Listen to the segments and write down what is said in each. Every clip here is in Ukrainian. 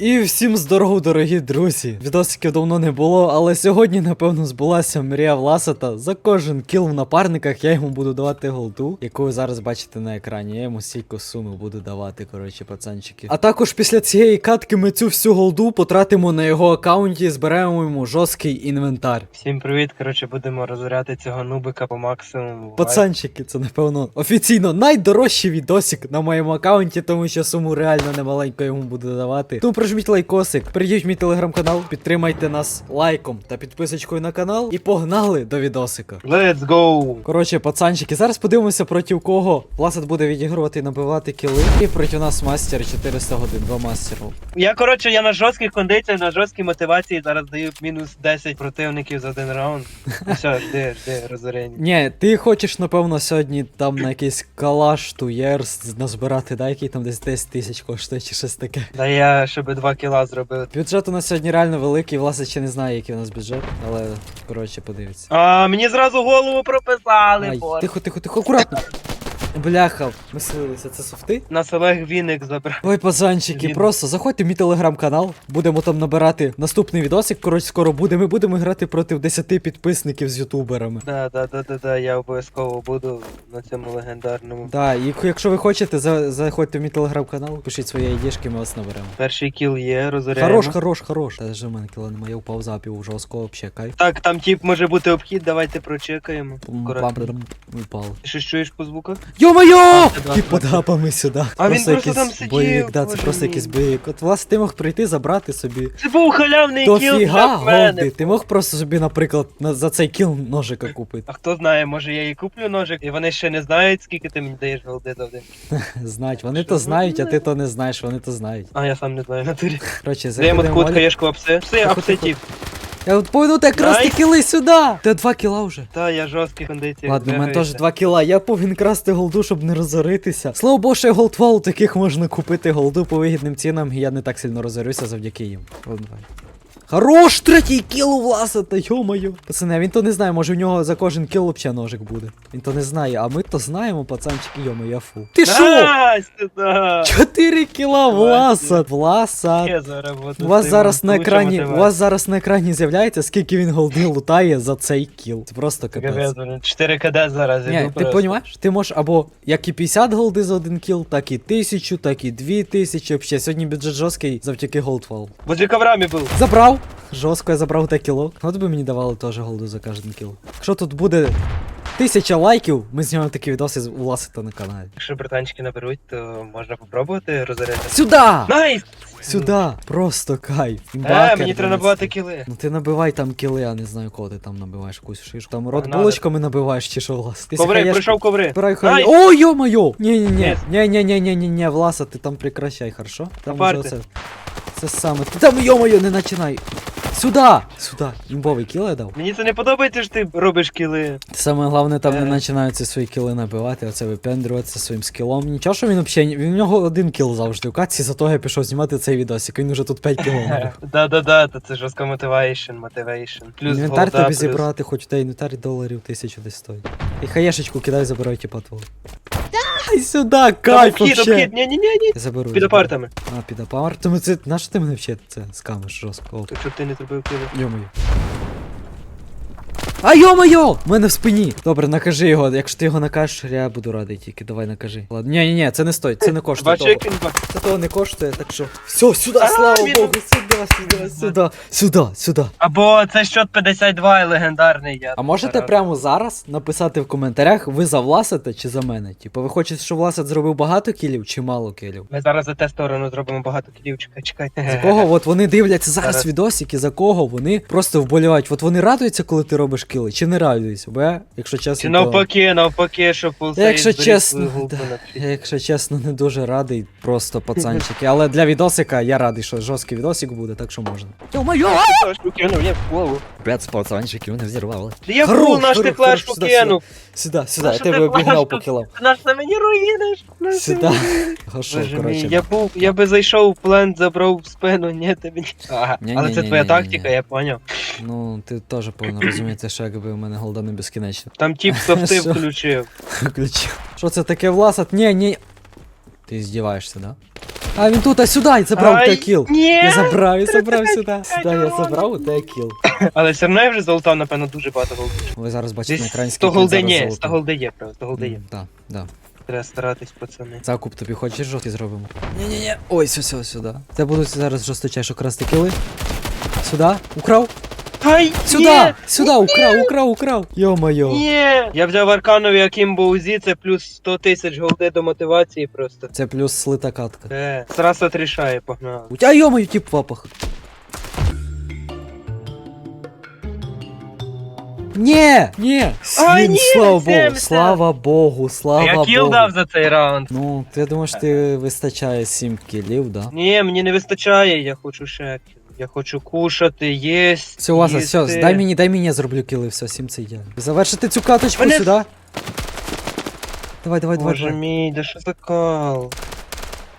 І всім здорово, дорогі друзі! Відосиків давно не було, але сьогодні, напевно, збулася мрія Власата. За кожен кіл в напарниках я йому буду давати голду, яку ви зараз бачите на екрані. Я йому стільки суми буду давати, коротше, пацанчики. А також після цієї катки ми цю всю голду потратимо на його аккаунті і зберемо йому жорсткий інвентар. Всім привіт, коротше, будемо розоряти цього нубика по максимуму. Пацанчики, це напевно офіційно найдорожчий відосик на моєму аккаунті, тому що суму реально немаленько йому буду давати. Тому прожміть лайкосик, прийдіть в мій телеграм-канал, підтримайте нас лайком та підписочкою на канал. І погнали до відосика. Let's go! Коротше, пацанчики, зараз подивимося проти кого Власат буде відігрувати і набивати кіли. І проти нас мастер 400 годин, два мастеру. Я, коротше, я на жорстких кондиціях, на жорсткій мотивації зараз даю мінус 10 противників за один раунд. Ну все, жди, жди, розорення. Ні, ти хочеш, напевно, сьогодні там на якийсь калаш туєрс назбирати, да, який там десь 10 тисяч коштує чи щось таке. Да я щоб 2 кіла зробив. Бюджет у нас сьогодні реально великий, власне, ще не знаю, який у нас бюджет, але коротше, подивіться. А, мені зразу голову прописали, Ай, тихо, тихо, тихо, акуратно. Бляха, ми слилися, це софти? Нас Олег Віник забрав. Ой, пацанчики, Він- просто заходьте в мій телеграм-канал, будемо там набирати наступний відосик, коротше, скоро буде. Ми будемо грати проти 10 підписників з ютуберами. Да, да, да, да, да, я обов'язково буду на цьому легендарному. Да, і якщо ви хочете, за- заходьте в мій телеграм-канал, пишіть свої айдішки, ми вас наберемо. Перший кіл є, розоряємо. Хорош, хорош, хорош. Та ж у мене кіло немає, я впав запів жорстко, вообще кайф. Так, там тип може бути обхід, давайте прочекаємо. Акуратно. Упав. Ти щось чуєш по звуках? Йо-моє! Ти Ті подапами сюди. А він просто там якийсь сидів, бойовик, да, це боже просто мій. якийсь бойовик. От власне ти мог прийти, забрати собі. Це був халявний кіл Дофіга для мене. Ти мог просто собі, наприклад, на, за цей кіл ножика купити. А хто знає, може я і куплю ножик, і вони ще не знають, скільки ти мені даєш голди за один. Знають, вони то знають, а ти то не знаєш, вони то знають. А я сам не знаю, в натурі. Коротше, Даємо заходимо. таку в хаєшку апсе. Пси, Тихо, апсе тихо. Я от повинен якраз красти Найс. кіли сюди! Ти два кіла вже. Та, я жорсткий кондиції. Ладно, у мене теж два кіла. Я повинен красти голду, щоб не розоритися. Слава Богу, що голдвал, таких можна купити голду по вигідним цінам, і я не так сильно розорюся завдяки їм. Давай. Хорош, третій кіл у Власа, та йо-моє. Пацани, а він то не знає, може в нього за кожен кіл взагалі ножик буде. Він то не знає, а ми то знаємо, пацанчики, йо-моє, я фу. Ти да. Чотири кіла Власа, Власа. У вас зараз на екрані, у вас зараз на екрані з'являється, скільки він голди лутає за цей кіл. Це просто капець. Капець, 4 КД зараз Ні, ти розумієш? Ти можеш або як і 50 голди за один кіл, так і 1000, так і 2000. Взагалі, сьогодні бюджет жорсткий завдяки голдфал. Возле коврами був. Забрав! Жорстко я забрав те кіло. От би мені давали теж голду за кожен кіл. Якщо тут буде тисяча лайків, ми знімемо такі відоси з- у Власита на каналі. Якщо британчики наберуть, то можна попробувати розоряти. Сюда! Найс! Сюда! Просто кайф. Е, мені треба набивати кіли. Ну ти набивай там кіли, я не знаю, кого ти там набиваєш якусь шишку. Там рот булочками набиваєш чи що, Влас? Ти Коври, схаєш- пройшов коври. Збирай хай. Ай! О, ё-моё! Не-не-не, Нет. не-не-не-не-не-не, Власа, ти там прекращай, хорошо? Там Апарти. уже це, саме. Ти там, ё-моё, не починай. Сюда! Сюда. Імбовий кіл я дав. Мені це не подобається, що ти робиш кіли. Саме головне там Е. не починаються свої кіли набивати, оце випендрюватися своїм скілом. Нічого, що він взагалі, він у нього один кіл завжди в катці, зато я пішов знімати цей відосик, він уже тут 5 кілов набив. Да-да-да, то це жорстка мотивейшн, мотивейшн. Плюс Інвентар голда, тобі плюс- зібрати, хоч у тебе інвентар доларів тисячу десь стоїть. І хаєшечку кидай, забирай типа твого. Ай сюди, кайф обхід, вообще. обхід, ні-ні-ні, заберу. під заберу. апартами. А, під апартами. Це на що ти мене вчити? Це скамиш жорстко. То щоб ти не зробив кіли. Йо-моє. А йо-моє! В мене в спині. Добре, накажи його. Якщо ти його накажеш, я буду радий тільки. Давай накажи. Ладно. Ні, ні, ні, це не стоїть, це не коштує. Того. Це того не коштує, так що. Все, сюди, слава він- Богу, сюди, сюди, сюди, сюди, сюди. Або це щот 52 і легендарний. Я А можете зараз- прямо зараз написати в коментарях, ви за Власата чи за мене? Типу, ви хочете, щоб Власат зробив багато кілів чи мало кілів? Ми зараз за те сторону зробимо багато кілів, чекай, чекай. За кого от вони дивляться зараз Зараз. відосики, за кого вони просто вболівають. От вони радуються, коли ти робиш кіли, чи не радуються? Бо я, якщо чесно, Чи то... навпаки, навпаки, щоб якщо чесно, да. якщо чесно, не дуже радий, просто пацанчики. Але для відосика я радий, що жорсткий відосик буде, так що можна. Йо-моє! кинув, я в голову. П'ять пацанчиків мене взірвали. Я Хорош, фу, наш ти флешку сюди, кинув. Сюди, сюди, я тебе обігнав по кілам. Наш на мені руїниш. Сюди. Хорошо, коротше. я був, я би зайшов в плен, забрав в спину, ні, тобі. Ага. Але це твоя тактика, я поняв. Ну, ти теж повинен розуміти, що якби у мене голда не безкінечна. Там тіп софти Що? включив. Ключ. Що це таке власат? Ні, ні. Ти здіваєшся, да? А він тут, а сюди, і забрав у Ай, тебе кіл. ні! Я забрав, я забрав 35 сюди. Сюди я урона. забрав у тебе кіл. Але все одно я вже залутав, напевно, дуже багато голди. Ви зараз бачите на Десь екрані 100 скільки голди зараз є, золота. 100 голди є, правда, 100 голди є. Так, так. Треба старатись, пацани. Закуп тобі хочеш жовтий зробимо? Ні-ні-ні. Ой, все, все, сюди. Це будуть зараз жорсточайше красти кіли. Сюди, украв. Ай, Сюди! Сюди, украв, украв, украв. Йо-моє. Ні! Я взяв Арканові Акімбо Узі, це плюс 100 тисяч голди до мотивації просто. Це плюс слита катка. Е, Сразу отрішає, погнали. А йо-моє, тип в апах. Ні, ні, Ай, ні, слава Богу, 70. слава Богу, слава Я Богу. кіл дав за цей раунд. Ну, ти думаєш, ти вистачає 7 кілів, да? Ні, мені не вистачає, я хочу ще кіл. Я хочу кушати, їсть. Все, Васа, їсти. все, дай мені, дай мені я зроблю кіли, все, 7 це я. Завершити цю каточку Мене- сюди. Давай, давай, давай. Боже давай. мій, да що за кал?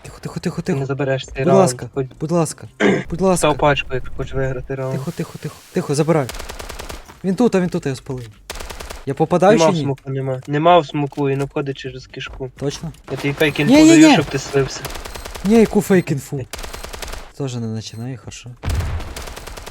Тихо, тихо, тихо, Ти не тихо. забереш цей Будь раунд. ласка. Хоч Будь ласка, будь ласка. став пачку, якщо хочеш виграти раунд. Тихо, тихо, тихо, тихо, забирай. Він тут, а він тут, я спалив. Я попадаю Нема чи в ні? смуку, нема. Нема в смуку, він обходить через кишку. Точно? Я тобі фейкін Ні-ні-ні. подаю, щоб ти слився. Ні, яку фейк інфу. Тоже не починає, хорошо.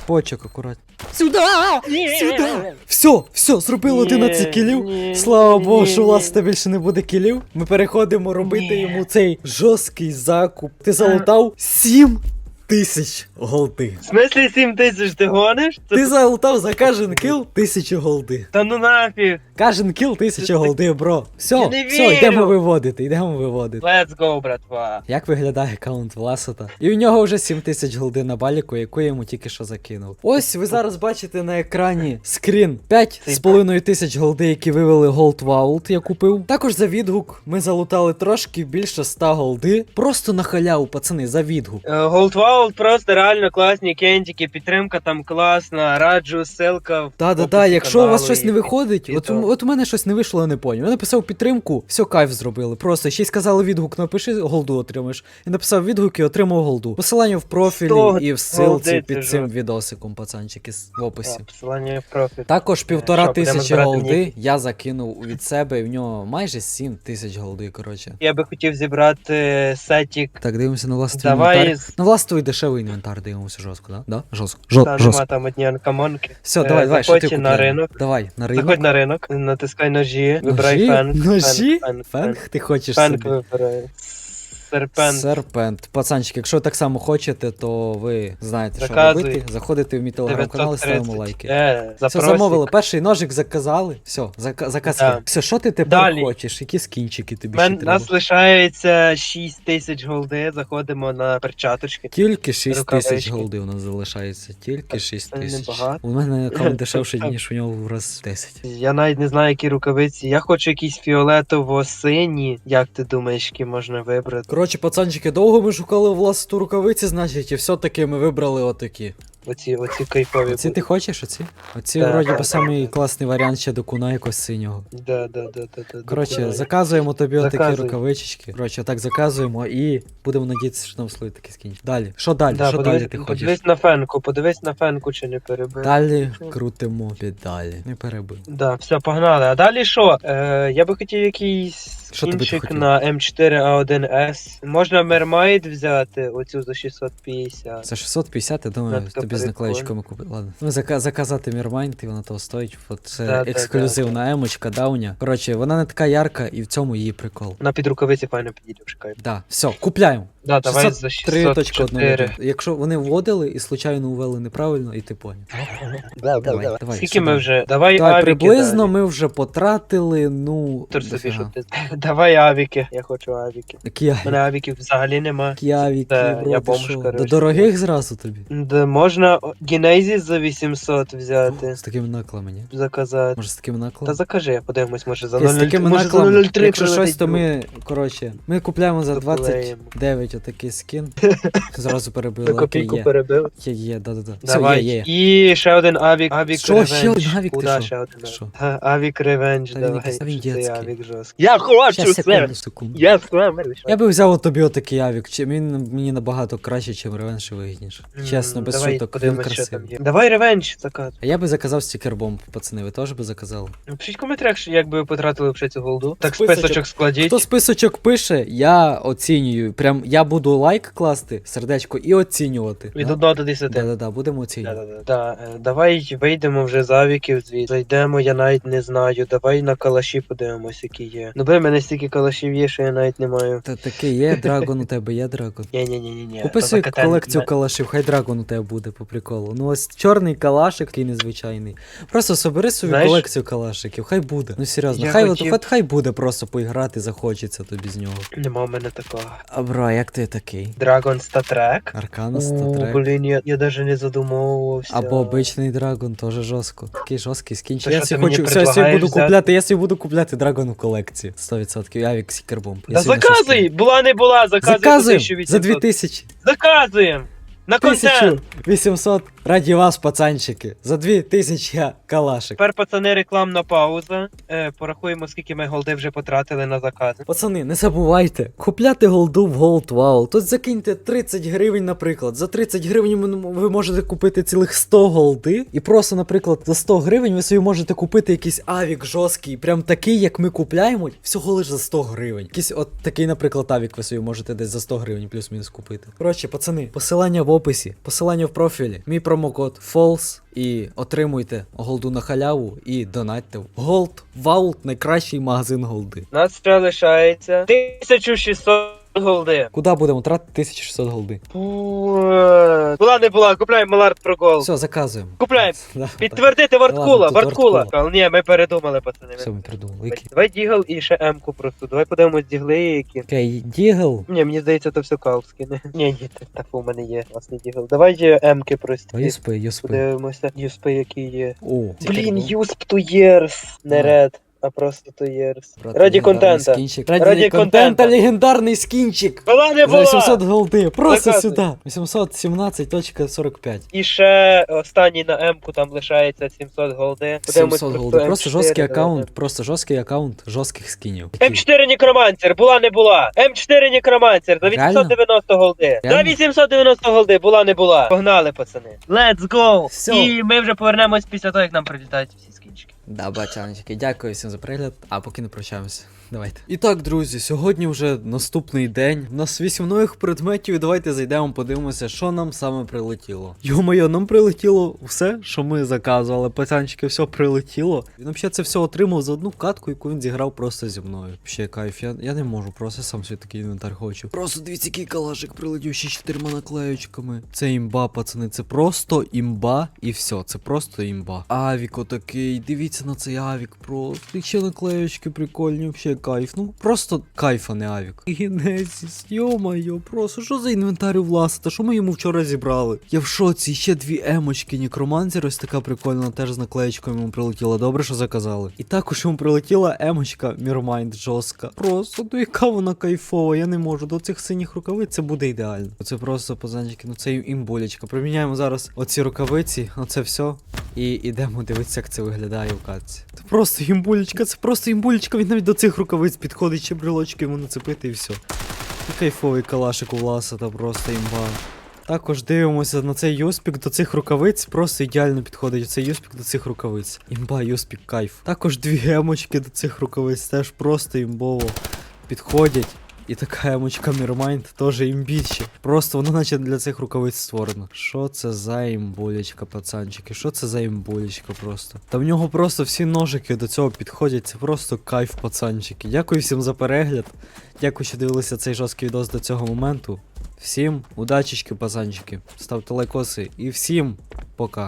Почок, акуратно. Сюда! Сюда! Все, все, зробив 11 кілів. Слава Богу, що у вас більше не буде кілів. Ми переходимо робити йому цей жорсткий закуп. Ти залутав 7 тисяч голди. В смислі 7 тисяч ти гониш? Це- Ти залутав за кожен кіл тисячу голди. Та ну нафіг. Кожен кіл тисяча голди, бро. Все, Я не все, вірю. йдемо виводити, йдемо виводити. Let's go, братва. Як виглядає аккаунт Власота? І у нього вже 7 тисяч голди на баліку, яку я йому тільки що закинув. Ось ви зараз бачите на екрані скрін 5,5 тисяч голди, які вивели Gold Vault, я купив. Також за відгук ми залутали трошки більше 100 голди. Просто на халяву, пацани, за відгук. Е, Gold просто реально класні кентики, підтримка там класна, раджу, ссылка в Да, да, якщо у вас щось не виходить, і от, то. от у мене щось не вийшло, я не поняв. Я написав підтримку, все, кайф зробили. Просто ще й сказали відгук, напиши голду отримаєш. І написав відгук і отримав голду. Посилання в профілі Сто і в ссылці під цим жорстко. відосиком, пацанчики, в описі. А, Посилання в профіль. Також півтора що, будемо тисячі голди ніки? я закинув від себе, і в нього майже 7 тисяч голди, коротше. Я би хотів зібрати сетік. Так, дивимося на власний Давай інвентар. На властовий дешевий інвентар дивимося жорстко, да? Да? Жорстко. Жо- Та жорстко. нема там одні анкамонки. Все, давай, давай, що ти заходь на купляєш? ринок. Давай, на ринок. Заходь на ринок, натискай ножі, вибирай Ножі? фенк. Ножі? Фенк, ти хочеш фенк собі? вибирай. Серпент. Серпент. Пацанчик, якщо так само хочете, то ви знаєте, що робити. Заходите в мій телеграм-канал і ставимо лайки. Е, Все, запросик. замовили. Перший ножик заказали. Все, зака- заказ. Да. Все, що ти тепер Далі. хочеш? Які скінчики тобі Мен, ще треба? нас лишається 6 тисяч голди, заходимо на перчаточки. Тільки 6 тисяч Рукавички. голди у нас залишається. Тільки 6 Це тисяч. небагато. У мене аккаунт дешевший, ніж у нього в раз 10. Я навіть не знаю, які рукавиці. Я хочу якісь фіолетово-сині. Як ти думаєш, які можна вибрати? Коротше, пацанчики, довго ми шукали власну рукавиці, значить, і все-таки ми вибрали отакі. Оці, оці кайфові. Оці ти хочеш, оці? Оці, Так, вроді так, би, так, самий так. класний варіант ще до куна якось синього. Да, да, да, да, да, Коротше, давай. заказуємо тобі отакі Заказуй. рукавички. Коротше, так заказуємо і будемо надіятися, що нам слід такі скінчить. Далі. Що далі? Да, що подивись, далі ти хочеш? подивись на фенку, подивись на фенку, чи не перебив. Далі крутимо педалі. Не перебив. Да, все, погнали. А далі що? Е, я би хотів якийсь Що хотів? на М4А1С. Можна Мермайд взяти, оцю за 650. За 650, я думаю, Ну, тобі з наклеєчками купити. Ладно. Ну, зака- заказати Мірмайнд, і вона того стоїть. От це Да, да, ексклюзивна емочка, дауня. Коротше, вона не така ярка, і в цьому її прикол. На під рукавиці файно підійде, шукай. Да, все, купляємо. Да, давай за 603.1. 604. Якщо вони вводили і случайно ввели неправильно, і ти поняв. Давай, давай. Скільки сюди. ми вже? Давай, Так, авіки. приблизно далі. ми вже потратили, ну. Тур собі, дофіга. щоб ти... Давай авіки. Я хочу авіки. Які У мене авіків взагалі нема. Авіки, Та, я ти бомж. До дорогих зразу тобі. Де можна Генезіс за 800 взяти, З такими наклами, ні? заказати. Може з такими Та наклами? закажи, подивимось, може за Окей, з такими може за наклами, 0,03 якщо щось, то ми, коротше, ми купляємо за Доклеїмо. 29 отакий скін. Зразу перебили, окей, копійку є. перебив. Є, є, да-да-да. Все, Давай. є, є. І ще один авік. Авік Що, Revenge. ще один авік? Ти Куда що? ще один? Що? Га, Авік ревенж, Та він давай. якийсь- та він що цей дєцький. авік жорсткий. Я хочу Щас, це! секунду, секунду. Я з вами. Я би взяв от тобі отакий авік, чи він мені набагато краще, ніж ревенш і вигідніше. Чесно, без давай шуток. Подивимось, Він що там красивий. є. Давай ревенж заказ. А я би заказав стікербомб, пацани, ви теж би заказали. Напишіть в коментарях, що як би ви потратили вже цю голду. Так Списочок. списочок складіть. Хто списочок пише, я оцінюю. Прям я буду лайк класти, сердечко, і оцінювати. Від Да? 1 до 10. Да-да-да, будемо оцінювати. Да-да-да. Да, е, давай вийдемо вже з авіків звідси. Зайдемо, я навіть не знаю. Давай на калаші подивимось, які є. Ну бо в мене стільки калашів є, що я навіть не маю. Та таке є драгон у тебе, є драгон. Ні, ні, ні, ні, ні. Купи собі колекцію калашів, хай драгон у тебе буде по приколу. Ну ось чорний калашик, такий незвичайний. Просто собери собі Знаєш- колекцію калашиків, хай буде. Ну серйозно, Я хай, хотів- от, хай буде просто поіграти, захочеться тобі з нього. Нема в мене такого. А бро, як ти такий? Dragon Statrek. Аркана статрек. блін, я, я даже не задумовувався. Або обичний драгон, теж жорстко. Такий жорсткий скінчик. То Я що собі ти мені хочу, все, я собі предлагаєш буду взяти? купляти, я собі буду купляти драгон в колекції. 100% авік сікербомб. Да заказуй! Була не була, заказуй Заказуємо за 1800. за 2000. Заказуємо! На концерт! 1800 раді вас, пацанчики. За 2000 я калашик. Тепер, пацани, рекламна пауза. Е, порахуємо, скільки ми голди вже потратили на закази. Пацани, не забувайте, купляти голду в Gold Wow. Тут закиньте 30 гривень, наприклад. За 30 гривень ви- можете купити цілих 100 голди. І просто, наприклад, за 100 гривень ви собі можете купити якийсь авік жорсткий, прям такий, як ми купляємо, всього лише за 100 гривень. Якийсь от такий, наприклад, авік ви собі можете десь за 100 гривень плюс-мінус купити. Коротше, пацани, посилання в описі, посилання в профілі, мій промокод FALSE і отримуйте голду на халяву і донатьте. Голд Vault найкращий магазин голди. Нас ще лишається 1600 голди. Куди будемо тратити 1600 голди? Е, Була не була, купляємо Малард про гол. Все, заказуємо. Купляємо. Да, Підтвердити Ладно, варткула, тут варткула. варткула. Ні, ми передумали, пацани. Все, ми придумали. Давай- дігл і ще М-ку просто. Давай подивимось дігли, які. Окей, Дігл. Ні, мені здається, то все калське. Не? Ні, ні, так, так у мене є власний дігл. Давай е, М-ки просто. Юспи, юспи. Подивимося, юспи, які є. О, Блін, юсп to years, не ред, а просто years. брат, Раді контента. Раді Раді контента, легендарний скінчик. Була не За 800 голди, просто Заказуй. сюди. 817.45. І ще останній на М-ку там лишається 700 голди. 700 просто голди. Просто М4, жорсткий аккаунт, просто жорсткий аккаунт жорстких скінів. М4 Некромансер, була не була. М4 Некромансер за Реально? 890 голди. За Реально? 890 голди, була не була. Погнали, пацани. Let's go! Всьо. І ми вже повернемось після того, як нам прилітають всі скінчики. Да, бачанчики, дякую всім за перегляд, а поки не прощаємося. Давайте. І так, друзі, сьогодні вже наступний день. У нас вісім нових предметів, і давайте зайдемо, подивимося, що нам саме прилетіло. Йо-моє, нам прилетіло все, що ми заказували. Пацанчики, все прилетіло. Він взагалі це все отримав за одну катку, яку він зіграв просто зі мною. Ще кайф, я, я не можу, просто сам собі такий інвентар хочу. Просто дивіться, який калашик прилетів ще чотирма наклеючками. Це імба, пацани, це просто імба і все, це просто імба. Авік отакий, дивіться на цей авік, просто. І ще наклеючки прикольні, взагалі кайф. Ну просто кайф, а не авік. Генезіс, йо-майо, просто що за інвентар у? Що ми йому вчора зібрали? Я в шоці, ще дві емочки, нікроманзер, ось така прикольна, теж з наклеючками йому прилетіла. Добре, що заказали. І також йому прилетіла емочка Мірмайнд жорстка. Просто ну яка вона кайфова, я не можу. До цих синіх рукавиць це буде ідеально. Це просто позанчики, ну це імболечка. Приміняємо зараз оці рукавиці, оце все. І ідемо дивитися, як це виглядає в катці. Це просто імбулечка, це просто імбулечка. Він навіть до цих рукавиць підходить, ще брелочки йому нацепити і все. І кайфовий калашик у Власа, та просто імба. Також дивимося на цей юспік до цих рукавиць, просто ідеально підходить цей юспік до цих рукавиць. Імба, юспік, кайф. Також дві емочки до цих рукавиць теж просто імбово підходять. І така емочка Мірмайнд теж імбічі. Просто воно наче для цих рукавиць створено. Що це за імбулечка, пацанчики? Що це за імбулечка просто? Та в нього просто всі ножики до цього підходять. Це просто кайф, пацанчики. Дякую всім за перегляд. Дякую, що дивилися цей жорсткий відос до цього моменту. Всім удачечки, пацанчики. Ставте лайкоси і всім пока.